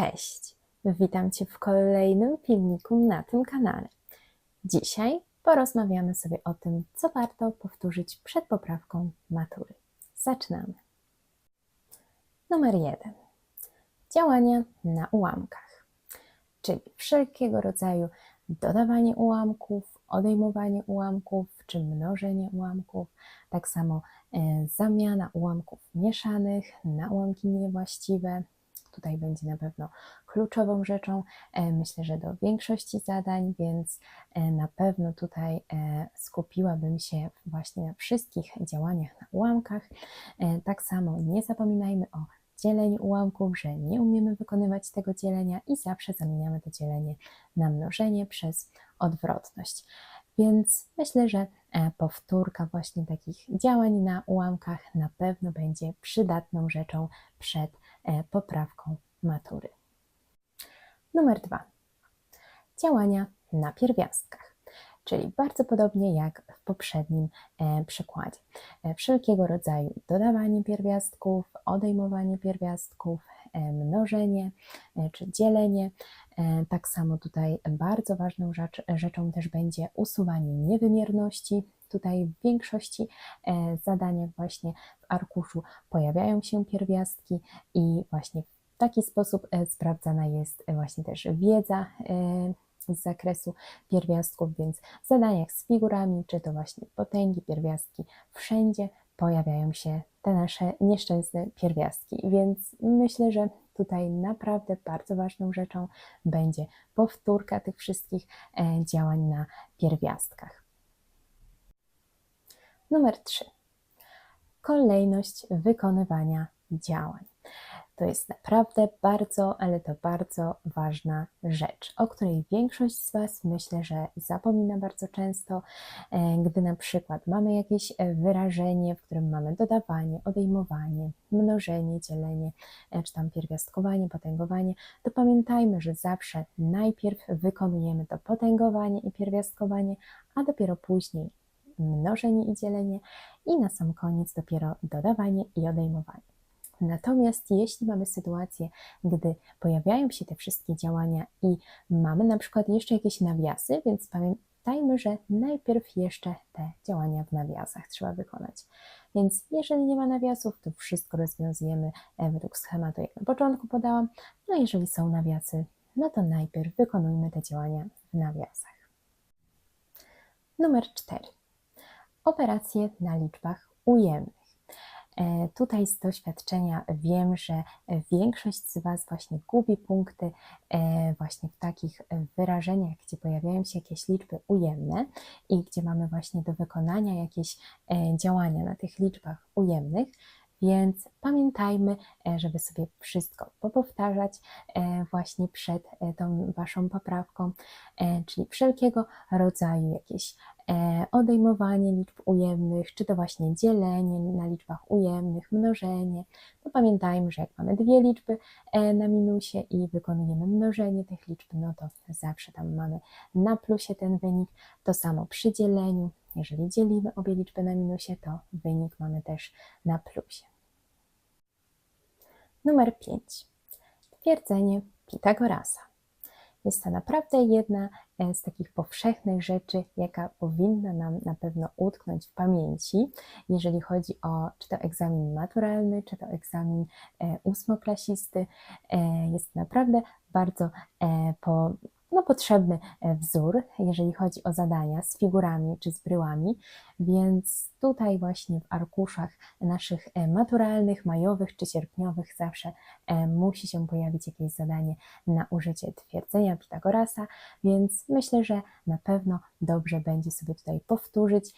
Cześć! Witam Cię w kolejnym filmiku na tym kanale. Dzisiaj porozmawiamy sobie o tym, co warto powtórzyć przed poprawką matury. Zaczynamy. Numer jeden. Działania na ułamkach, czyli wszelkiego rodzaju dodawanie ułamków, odejmowanie ułamków czy mnożenie ułamków, tak samo e, zamiana ułamków mieszanych na ułamki niewłaściwe. Tutaj będzie na pewno kluczową rzeczą, e, myślę, że do większości zadań, więc e, na pewno tutaj e, skupiłabym się właśnie na wszystkich działaniach na ułamkach. Tak samo nie zapominajmy o dzieleniu ułamków, że nie umiemy wykonywać tego dzielenia i zawsze zamieniamy to dzielenie na mnożenie przez odwrotność. Więc myślę, że powtórka właśnie takich działań na ułamkach na pewno będzie przydatną rzeczą przed poprawką matury. Numer dwa. Działania na pierwiastkach, czyli bardzo podobnie jak w poprzednim e, przykładzie. E, Wszelkiego rodzaju dodawanie pierwiastków, odejmowanie pierwiastków, e, mnożenie e, czy dzielenie. E, Tak samo tutaj bardzo ważną rzecz, rzeczą też będzie usuwanie niewymierności. Tutaj w większości e, zadaniach właśnie w arkuszu pojawiają się pierwiastki i właśnie w taki sposób e, sprawdzana jest e, właśnie też wiedza e, z zakresu pierwiastków, więc w zadaniach z figurami, czy to właśnie potęgi, pierwiastki, wszędzie pojawiają się te nasze nieszczęsne pierwiastki, więc myślę, że tutaj naprawdę bardzo ważną rzeczą będzie powtórka tych wszystkich e, działań na pierwiastkach. Numer 3. Kolejność wykonywania działań. To jest naprawdę bardzo, ale to bardzo ważna rzecz, o której większość z Was myślę, że zapomina bardzo często, e, gdy na przykład mamy jakieś e, wyrażenie, w którym mamy dodawanie, odejmowanie, mnożenie, dzielenie, e, czy tam pierwiastkowanie, potęgowanie, to pamiętajmy, że zawsze najpierw wykonujemy to potęgowanie i pierwiastkowanie, a dopiero później mnożenie i dzielenie i na sam koniec dopiero dodawanie i odejmowanie. Natomiast jeśli mamy sytuację, gdy pojawiają się te wszystkie działania i mamy na przykład jeszcze jakieś nawiasy, więc pamiętajmy, że najpierw jeszcze te działania w nawiasach trzeba wykonać. Więc jeżeli nie ma nawiasów, to wszystko rozwiązujemy e, według schematu, jak na początku podałam. No jeżeli są nawiasy, no to najpierw wykonujmy te działania w nawiasach. Numer 4 operacje na liczbach ujemnych. E, Tutaj z doświadczenia wiem, że większość z Was właśnie gubi punkty e, właśnie w takich wyrażeniach, gdzie pojawiają się jakieś liczby ujemne i gdzie mamy właśnie do wykonania jakieś e, działania na tych liczbach ujemnych. Więc pamiętajmy, e, żeby sobie wszystko popowtarzać e, właśnie przed e, tą Waszą poprawką, czyli wszelkiego rodzaju jakieś odejmowanie liczb ujemnych, czy to właśnie dzielenie na liczbach ujemnych, mnożenie. To pamiętajmy, że jak mamy dwie liczby na minusie i wykonujemy mnożenie tych liczb, no to zawsze tam mamy na plusie ten wynik. To samo przy dzieleniu. Jeżeli dzielimy obie liczby na minusie, to wynik mamy też na plusie. Numer 5. Twierdzenie Pitagorasa. Jest to naprawdę jedna e, z takich powszechnych rzeczy, jaka powinna nam na pewno utknąć w pamięci, jeżeli chodzi o czy to egzamin maturalny, czy to egzamin e, ósmoklasisty. E, Jest naprawdę bardzo po, no, potrzebny e, wzór, jeżeli chodzi o zadania z figurami czy z bryłami, więc tutaj właśnie w arkuszach naszych e, maturalnych, majowych czy sierpniowych zawsze e, musi się pojawić jakieś zadanie na użycie twierdzenia Pitagorasa, więc myślę, że na pewno dobrze będzie sobie tutaj powtórzyć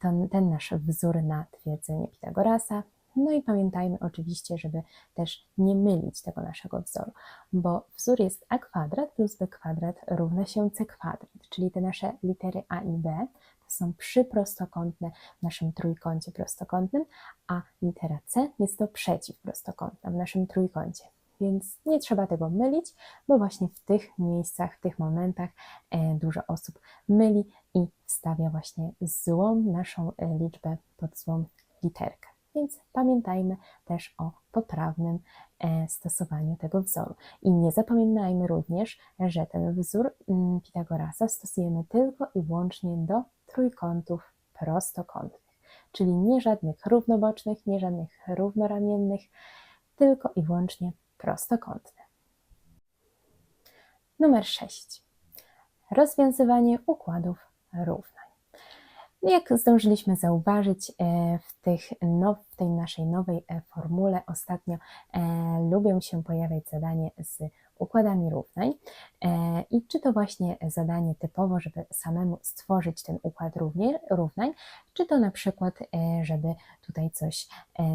ten, ten nasz wzór na twierdzenie Pitagorasa. No i pamiętajmy oczywiście, żeby też nie mylić tego naszego wzoru, bo wzór jest a kwadrat plus b kwadrat równa się c kwadrat, czyli te nasze litery a i b to są przyprostokątne w naszym trójkącie prostokątnym, a litera c jest to przeciwprostokątna w naszym trójkącie. Więc nie trzeba tego mylić, bo właśnie w tych miejscach, w tych momentach e, dużo osób myli i wstawia właśnie złą naszą e, liczbę pod złą literkę. Więc pamiętajmy też o poprawnym e, stosowaniu tego wzoru. I nie zapominajmy również, że ten wzór mm, Pitagorasa stosujemy tylko i wyłącznie do trójkątów prostokątnych, czyli nie żadnych równobocznych, nie żadnych równoramiennych, tylko i wyłącznie prostokątne. Numer 6. Rozwiązywanie układów równań. Jak zdążyliśmy zauważyć e, w, tych now, w tej naszej nowej e, formule ostatnio e, lubią się pojawiać zadanie z układami równań i czy to właśnie zadanie typowo, żeby samemu stworzyć ten układ równań, czy to na przykład, żeby tutaj coś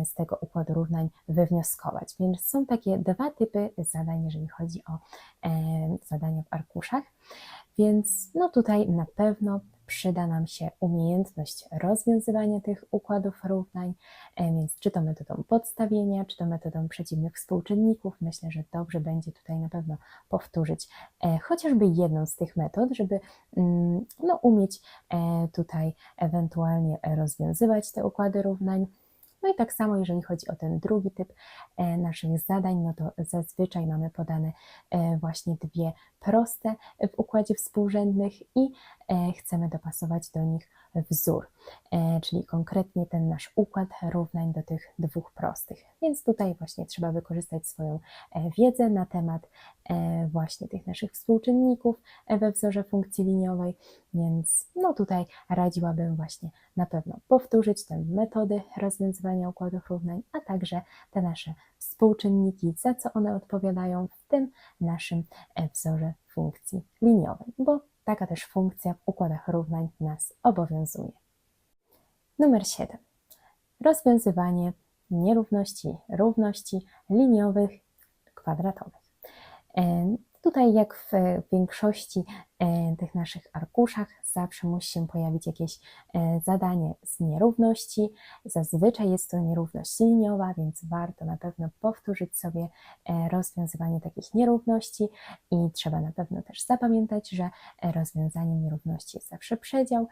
z tego układu równań wywnioskować. Więc są takie dwa typy zadań, jeżeli chodzi o zadania w arkuszach. Więc no tutaj na pewno przyda nam się umiejętność rozwiązywania tych układów równań, e, więc czy to metodą podstawienia, czy to metodą przeciwnych współczynników. Myślę, że dobrze będzie tutaj na pewno powtórzyć e, chociażby jedną z tych metod, żeby mm, no, umieć e, tutaj ewentualnie rozwiązywać te układy równań. No i tak samo, jeżeli chodzi o ten drugi typ naszych zadań, no to zazwyczaj mamy podane właśnie dwie proste w układzie współrzędnych i chcemy dopasować do nich wzór, e, czyli konkretnie ten nasz układ równań do tych dwóch prostych. Więc tutaj właśnie trzeba wykorzystać swoją e, wiedzę na temat właśnie tych naszych współczynników we wzorze funkcji liniowej, więc no tutaj radziłabym właśnie na pewno powtórzyć te metody rozwiązywania układów równań, a także te nasze współczynniki, za co one odpowiadają w tym naszym wzorze funkcji liniowej, bo Taka też funkcja w układach równań nas obowiązuje. Numer 7. Rozwiązywanie nierówności, równości liniowych, kwadratowych. E, tutaj, jak w większości tych naszych arkuszach, zawsze musi się pojawić jakieś e, zadanie z nierówności. Zazwyczaj jest to nierówność liniowa, więc warto na pewno powtórzyć sobie e, rozwiązywanie takich nierówności i trzeba na pewno też zapamiętać, że e, rozwiązaniem nierówności jest zawsze przedział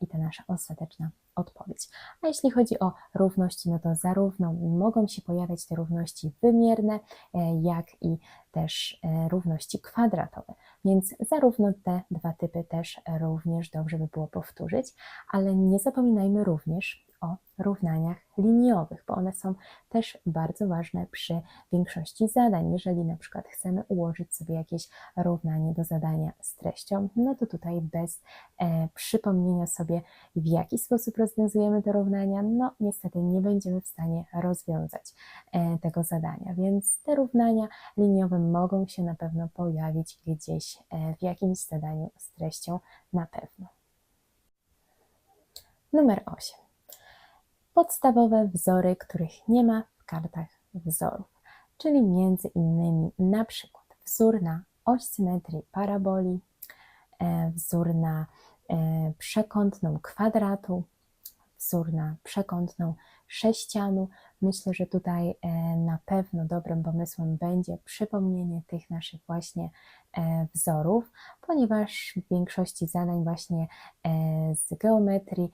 i ta nasza ostateczna odpowiedź. A jeśli chodzi o równości, no to zarówno mogą się pojawiać te równości wymierne, jak i też równości kwadratowe. Więc zarówno te dwa typy też również dobrze by było powtórzyć, ale nie zapominajmy również o równaniach liniowych, bo one są też bardzo ważne przy większości zadań. Jeżeli na przykład chcemy ułożyć sobie jakieś równanie do zadania z treścią, no to tutaj bez e, przypomnienia sobie, w jaki sposób rozwiązujemy te równania, no niestety nie będziemy w stanie rozwiązać e, tego zadania. Więc te równania liniowe mogą się na pewno pojawić gdzieś e, w jakimś zadaniu z treścią na pewno. Numer 8 podstawowe wzory, których nie ma w kartach wzorów, czyli między innymi na przykład wzór na oś symetrii paraboli, e, wzór na e, przekątną kwadratu, wzór na przekątną sześcianu. Myślę, że tutaj e, na pewno dobrym pomysłem będzie przypomnienie tych naszych właśnie e, wzorów, ponieważ w większości zadań właśnie e, z geometrii,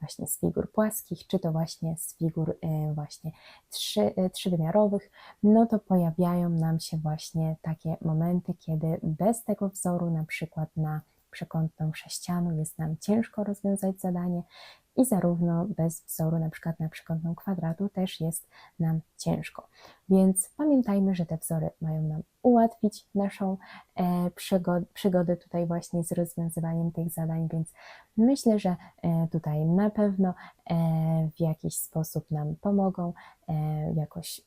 właśnie z figur płaskich, czy to właśnie z figur właśnie trzy, trzywymiarowych, no to pojawiają nam się właśnie takie momenty, kiedy bez tego wzoru, na przykład na przekątną sześcianu jest nam ciężko rozwiązać zadanie i zarówno bez wzoru na przykład na przekątną kwadratu też jest nam ciężko. Więc pamiętajmy, że te wzory mają nam ułatwić naszą e, przygodę, przygodę tutaj właśnie z rozwiązywaniem tych zadań, więc myślę, że e, tutaj na pewno e, w jakiś sposób nam pomogą, e, jakoś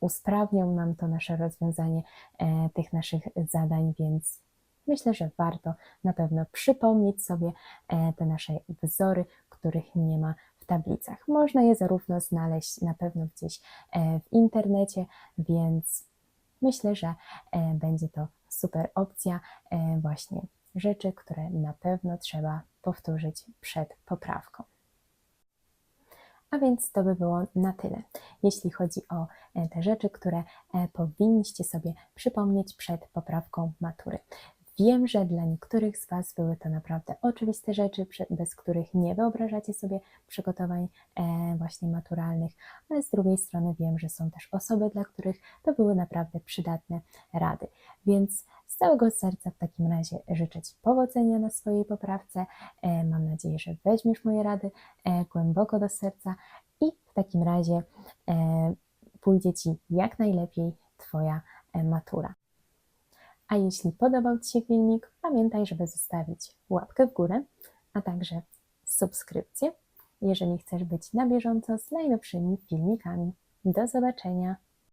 usprawnią nam to nasze rozwiązanie e, tych naszych zadań, więc myślę, że warto na pewno przypomnieć sobie e, te nasze wzory, których nie ma w tablicach. Można je zarówno znaleźć na pewno gdzieś e, w internecie, więc myślę, że e, będzie to super opcja właśnie rzeczy, które na pewno trzeba powtórzyć przed poprawką. A więc to by było na tyle, jeśli chodzi o te rzeczy, które powinniście sobie przypomnieć przed poprawką matury. Wiem, że dla niektórych z Was były to naprawdę oczywiste rzeczy, bez których nie wyobrażacie sobie przygotowań e, właśnie maturalnych, ale z drugiej strony wiem, że są też osoby, dla których to były naprawdę przydatne rady. Więc z całego serca w takim razie życzę Ci powodzenia na swojej poprawce. E, Mam nadzieję, że weźmiesz moje rady e, głęboko do serca i w takim razie pójdzie Ci jak najlepiej Twoja matura. A jeśli podobał Ci się filmik, pamiętaj, żeby zostawić łapkę w górę, a także subskrypcję, jeżeli chcesz być na bieżąco z najnowszymi filmikami. Do zobaczenia!